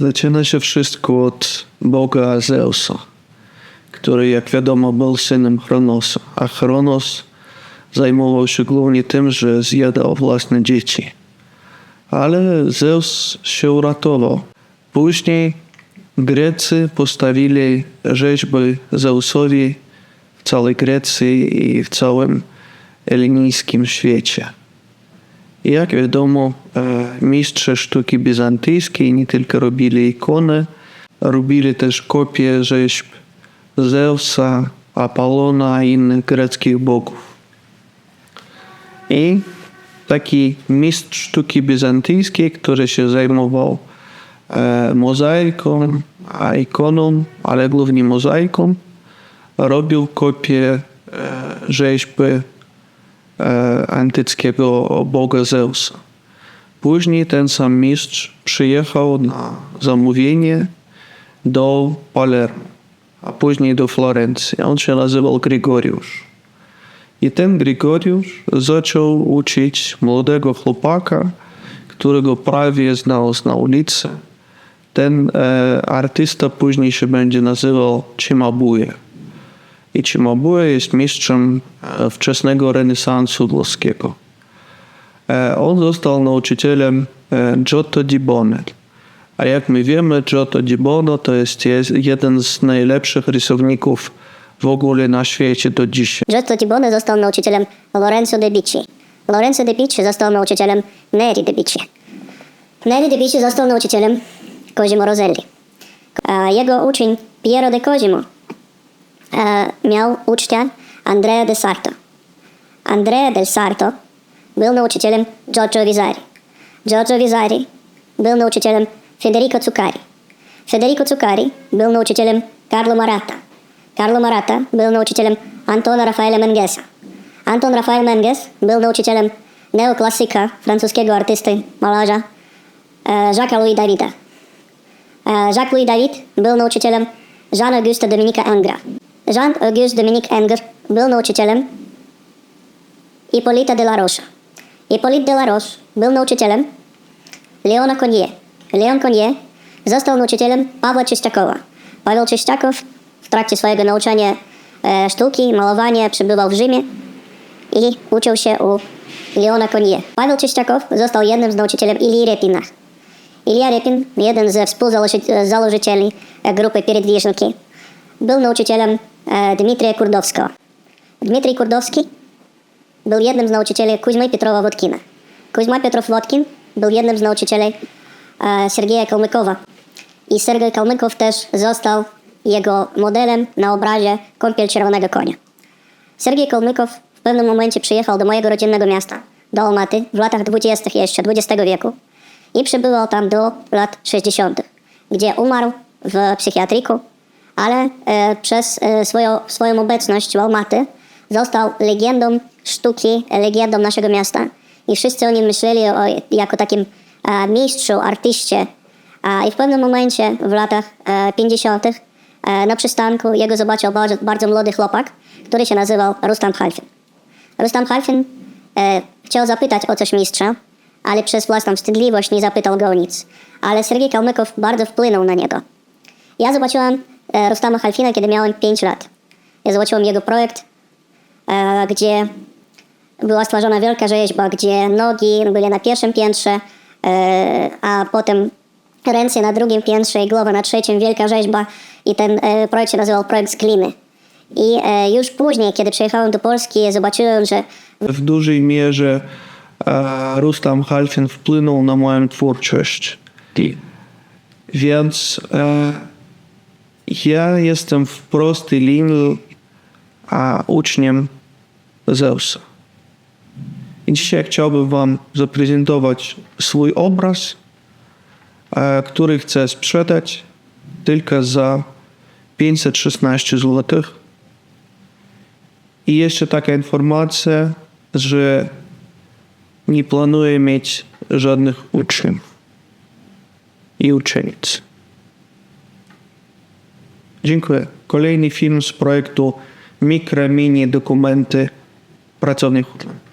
Zaczyna się wszystko od boga Zeusa, który, jak wiadomo, był synem Chronosa, a Chronos zajmował się głównie tym, że zjadał własne dzieci. Ale Zeus się uratował. Później Grecy postawili rzeźby Zeusowi w całej Grecji i w całym ellinijskim świecie. Jak wiadomo, e, mistrze sztuki bizantyjskiej nie tylko robili ikony, robili też kopie rzeźb Zeusa, Apollona i innych greckich bogów. I taki mistrz sztuki bizantyjskiej, który się zajmował e, mozaiką, ikoną, ale głównie mozaiką, robił kopie e, rzeźby antyckiego boga Zeusa. Później ten sam mistrz przyjechał na zamówienie do Palermo, a później do Florencji. On się nazywał Grigoriusz. I ten Grigoriusz zaczął uczyć młodego chłopaka, którego prawie znał na ulicy. Ten e, artysta później się będzie nazywał Cimabue. I Cimabue jest mistrzem e, wczesnego renesansu włoskiego. E, on został nauczycielem e, Giotto di Bone. A jak my wiemy, Giotto di Bono to jest jeden z najlepszych rysowników w ogóle na świecie do dzisiaj. Giotto di Bone został nauczycielem Lorenzo de Bicci. Lorenzo de Bicci został nauczycielem Neri de Bicci. Neri de Bicci został nauczycielem Cosimo Roselli. A jego uczeń Piero de Cosimo měl učitele Andreja de Sarto. Andreja de Sarto был научителем Джорджо Визари. Джорджо Визари был научителем Федерико Цукари. Федерико Цукари был научителем Карло Марата. Карло Марата был научителем Антона Рафаэля Менгеса. Антон Рафаэль Менгес был научителем неоклассика французского артиста Малажа Жака Луи Давида. Жак Луи Давид был научителем Жана Гюста Доминика Энгра. Jean-Auguste Dominique Engre był nauczycielem Hippolyta de la Roche. Hippolyte de la Roche był nauczycielem Leona Cognier. Leon Cognier został nauczycielem Pawła Czyściakowa. Paweł Czyściakow w trakcie swojego nauczania e, sztuki, malowania przebywał w Rzymie i uczył się u Leona Cognier. Paweł Czyściakow został jednym z nauczycielem Ilii Repina. Ilia Repin, jeden ze współzałożycieli e, grupy Передвижники, był nauczycielem e, Dmitrija Kurdowskiego. Dmitrij Kurdowski był jednym z nauczycieli Kuźmy Pietrowa Wodkina. Kuźma Pietrow Wodkin był jednym z nauczycieli e, Sergeja Kalmykowa. I Sergej Kalmykow też został jego modelem na obrazie Kąpiel Czerwonego Konia. Sergiej Kalmykow w pewnym momencie przyjechał do mojego rodzinnego miasta, do Almaty, w latach 20. jeszcze XX wieku i przebywał tam do lat 60., gdzie umarł w psychiatryku, ale e, przez e, swoją, swoją obecność w Almaty został legendą sztuki, legendą naszego miasta i wszyscy o nim myśleli o, jako takim e, mistrzu, artyście. I w pewnym momencie w latach e, 50. E, na przystanku jego zobaczył bardzo, bardzo młody chłopak, który się nazywał Rustam Halfin. Rustam Halfin chciał zapytać o coś mistrza, ale przez własną wstydliwość nie zapytał go nic. Ale Sergiej Kalmykow bardzo wpłynął na niego. Ja zobaczyłam Rustama Halfina, kiedy miałem 5 lat. Ja zobaczyłam jego projekt, e, gdzie była stworzona wielka rzeźba, gdzie nogi były na pierwszym piętrze, e, a potem ręce na drugim piętrze i głowa na trzecim, wielka rzeźba i ten e, projekt się nazywał projekt z gliny. I e, już później, kiedy przyjechałem do Polski, zobaczyłem, że W dużej mierze e, Rustam Halfin wpłynął na moją twórczość. Więc e, ja jestem w prostej linii a, uczniem Zeusa. I dzisiaj chciałbym Wam zaprezentować swój obraz, e, który chcę sprzedać tylko za 516 zł. I jeszcze taka informacja, że nie planuję mieć żadnych uczniów i uczennic. Dziękuję. Kolejny film z projektu Mikro Mini Dokumenty Pracownik Hutland.